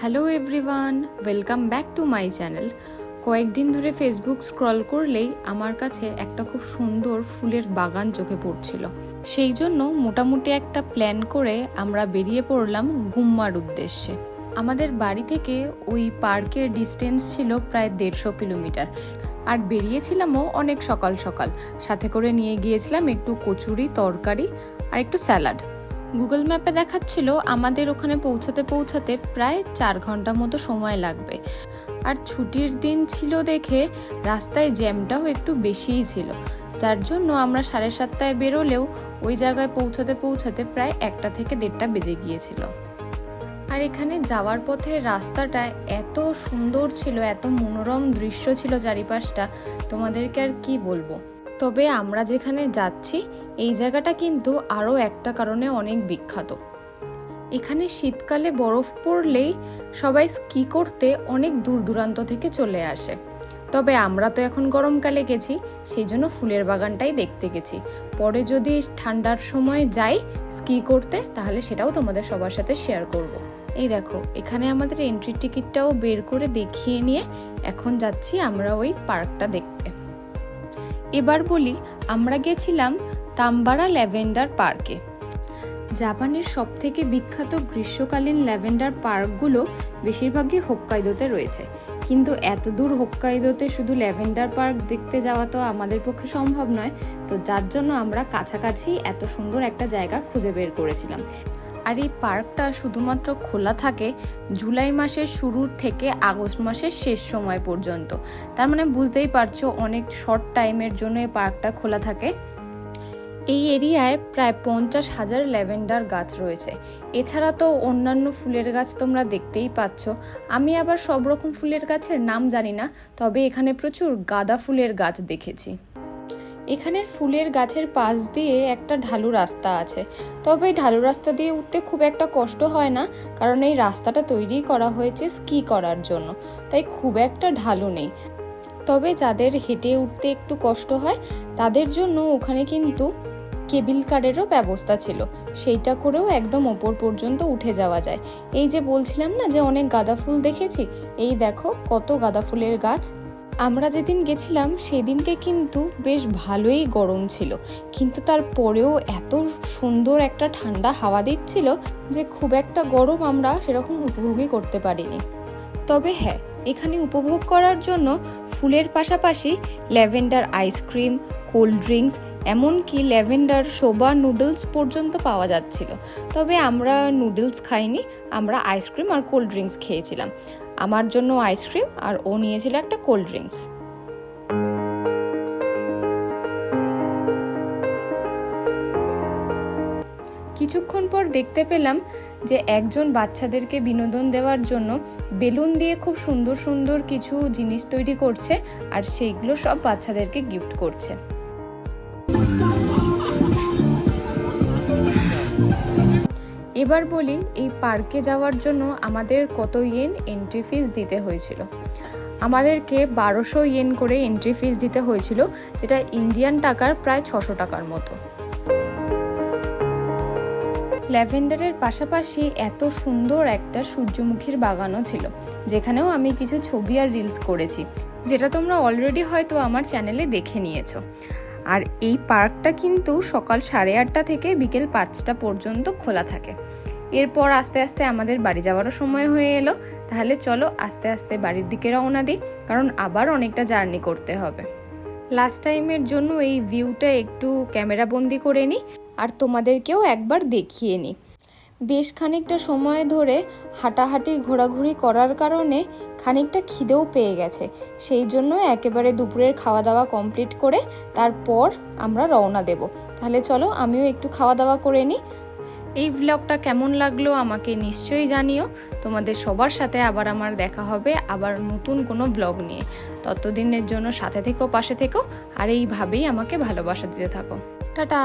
Hello everyone, welcome back to my channel. কয়েকদিন ধরে Facebook scroll করলেই আমার কাছে একটা খুব সুন্দর ফুলের বাগান চোখে পড়ছিল। সেই জন্য মোটামুটি একটা প্ল্যান করে আমরা বেরিয়ে পড়লাম গুম্মার উদ্দেশ্যে। আমাদের বাড়ি থেকে ওই পার্কের ডিস্টেন্স ছিল প্রায় দেড়শো কিলোমিটার। আর বেরিয়েছিলামও অনেক সকাল সকাল। সাথে করে নিয়ে গিয়েছিলাম একটু কচুরি, তরকারি আর একটু স্যালাড। গুগল ম্যাপে দেখাচ্ছিল আমাদের ওখানে পৌঁছাতে পৌঁছাতে প্রায় চার ঘণ্টা মতো সময় লাগবে। আর ছুটির দিন ছিল দেখে রাস্তায় জ্যামটাও একটু বেশিই ছিল। যার জন্য আমরা সাড়ে সাতটায় বেরোলেও ওই জায়গায় পৌঁছাতে পৌঁছাতে প্রায় একটা থেকে দেড়টা বেজে গিয়েছিল। আর এখানে যাওয়ার পথে রাস্তাটা এত সুন্দর ছিল, এত মনোরম দৃশ্য ছিল চারিপাশটা, তোমাদেরকে আর কি বলব? তবে আমরা যেখানে যাচ্ছি, এই জায়গাটা কিন্তু আরও একটা কারণে অনেক বিখ্যাত। এখানে শীতকালে বরফ পড়লেই সবাই স্কি করতে অনেক দূর দূরান্ত থেকে চলে আসে। তবে আমরা তো এখন গরমকালে গেছি, সেই জন্য ফুলের বাগানটাই দেখতে গেছি। পরে যদি ঠান্ডার সময় যাই স্কি করতে, তাহলে সেটাও তোমাদের সবার সাথে শেয়ার করব। এই দেখো, এখানে আমাদের এন্ট্রি টিকিটটাও বের করে দেখিয়ে নিয়ে এখন যাচ্ছি আমরা ওই পার্কটা দেখতে। এবার বলি, আমরা গেছিলাম তাম্বারা ল্যাভেন্ডার পার্কে। জাপানের সব থেকে বিখ্যাত গ্রীষ্মকালীন ল্যাভেন্ডার পার্কগুলো বেশিরভাগই হোক্কাইদোতে রয়েছে। কিন্তু এত দূর হোক্কাইদোতে শুধু ল্যাভেন্ডার পার্ক দেখতে যাওয়া তো আমাদের পক্ষে সম্ভব নয়। তো যার জন্য আমরা কাছাকাছি এত সুন্দর একটা জায়গা খুঁজে বের করেছিলাম। আর এই পার্কটা শুধুমাত্র খোলা থাকে জুলাই মাসের শুরুর থেকে আগস্ট মাসের শেষ সময় পর্যন্ত। তার মানে বুঝতেই পারছ অনেক শর্ট টাইমের জন্য এই পার্কটা খোলা থাকে। এই এরিয়ায় প্রায় পঞ্চাশ হাজার ল্যাভেন্ডার গাছ রয়েছে। এছাড়া তো অন্যান্য ফুলের গাছ তোমরা দেখতেই পাচ্ছ। আমি আবার সব রকম ফুলের গাছের নাম জানি না, তবে এখানে প্রচুর গাঁদা ফুলের গাছ দেখেছি। এখানের ফুলের গাছের পাশ দিয়ে একটা ঢালু রাস্তা আছে। তবে এই ঢালু রাস্তা দিয়ে উঠতে খুব একটা কষ্ট হয় না, কারণ এই রাস্তাটা তৈরি করা হয়েছে স্কি করার জন্য, তাই খুব একটা ঢালু নেই। তবে যাদের হেঁটে উঠতে একটু কষ্ট হয়, তাদের জন্য ওখানে কিন্তু কেবিল কারেরও ব্যবস্থা ছিল, সেইটা করেও একদম ওপর পর্যন্ত উঠে যাওয়া যায়। এই যে বলছিলাম না যে অনেক গাঁদা ফুল দেখেছি, এই দেখো কত গাঁদা ফুলের গাছ। আমরা যেদিন গেছিলাম, সেদিনকে কিন্তু বেশ ভালোই গরম ছিল। কিন্তু তারপরেও এত সুন্দর একটা ঠান্ডা হাওয়া দিচ্ছিল যে খুব একটা গরম আমরা সেরকম উপভোগই করতে পারিনি। তবে হ্যাঁ এখানে উপভোগ করার জন্য ফুলের পাশাপাশি lavender ice cream cold drinks, এমনকি ল্যাভেন্ডার সোবা নুডলস পর্যন্ত পাওয়া যাচ্ছিল। তবে আমরা নুডলস খাইনি, আমরা আইসক্রিম আর কোল্ড ড্রিঙ্কস খেয়েছিলাম। আমার জন্য আইসক্রিম আর ও নিয়েছিল একটা কোল্ড ড্রিঙ্কস। কিছুক্ষণ পর দেখতে পেলাম যে একজন বাচ্চাদেরকে বিনোদন দেওয়ার জন্য বেলুন দিয়ে খুব সুন্দর সুন্দর কিছু জিনিস তৈরি করছে আর সেইগুলো সব বাচ্চাদেরকে গিফট করছে। এবার বলি, এই পার্কে যাওয়ার জন্য আমাদের কত ইয়েন এন্ট্রি ফিস দিতে হয়েছিল? আমাদেরকে বারোশো ইয়েন করে এন্ট্রি ফিস দিতে হয়েছিল, যেটা ইন্ডিয়ান টাকার প্রায় ছশো টাকার মতো। ল্যাভেন্ডারের পাশাপাশি এত সুন্দর একটা সূর্যমুখীর বাগানও ছিল, যেখানেও আমি কিছু ছবি আর রিলস করেছি, যেটা তোমরা অলরেডি হয়তো আমার চ্যানেলে দেখে নিয়েছো। আর এই পার্কটা কিন্তু সকাল সাড়ে আটটা থেকে বিকেল পাঁচটা পর্যন্ত খোলা থাকে। এরপর আস্তে আস্তে আমাদের বাড়ি যাওয়ারও সময় হয়ে এলো। তাহলে চলো আস্তে আস্তে বাড়ির দিকে রওনা দিই, কারণ আবার অনেকটা জার্নি করতে হবে। লাস্ট টাইমের জন্য এই ভিউটা একটু ক্যামেরা বন্দি করে নিই, আর তোমাদেরকেও একবার দেখিয়ে নিই। বেশ খানিকটা সময় ধরে হাঁটাহাঁটি ঘোরাঘুরি করার কারণে খানিকটা খিদেও পেয়ে গেছে। সেই জন্য একেবারে দুপুরের খাওয়া দাওয়া কমপ্লিট করে তারপর আমরা রওনা দেব। তাহলে চলো আমিও একটু খাওয়া দাওয়া করে নিই। এই ভ্লগটা কেমন লাগল আমাকে নিশ্চয়ই জানিও। তোমাদের সবার সাথে আবার আমার দেখা হবে আবার নতুন কোনো ব্লগ নিয়ে। ততদিনের জন্য সাথে থেকো, পাশে থেকো, আর এইভাবেই আমাকে ভালোবাসা দিতে থাকো। টাটা!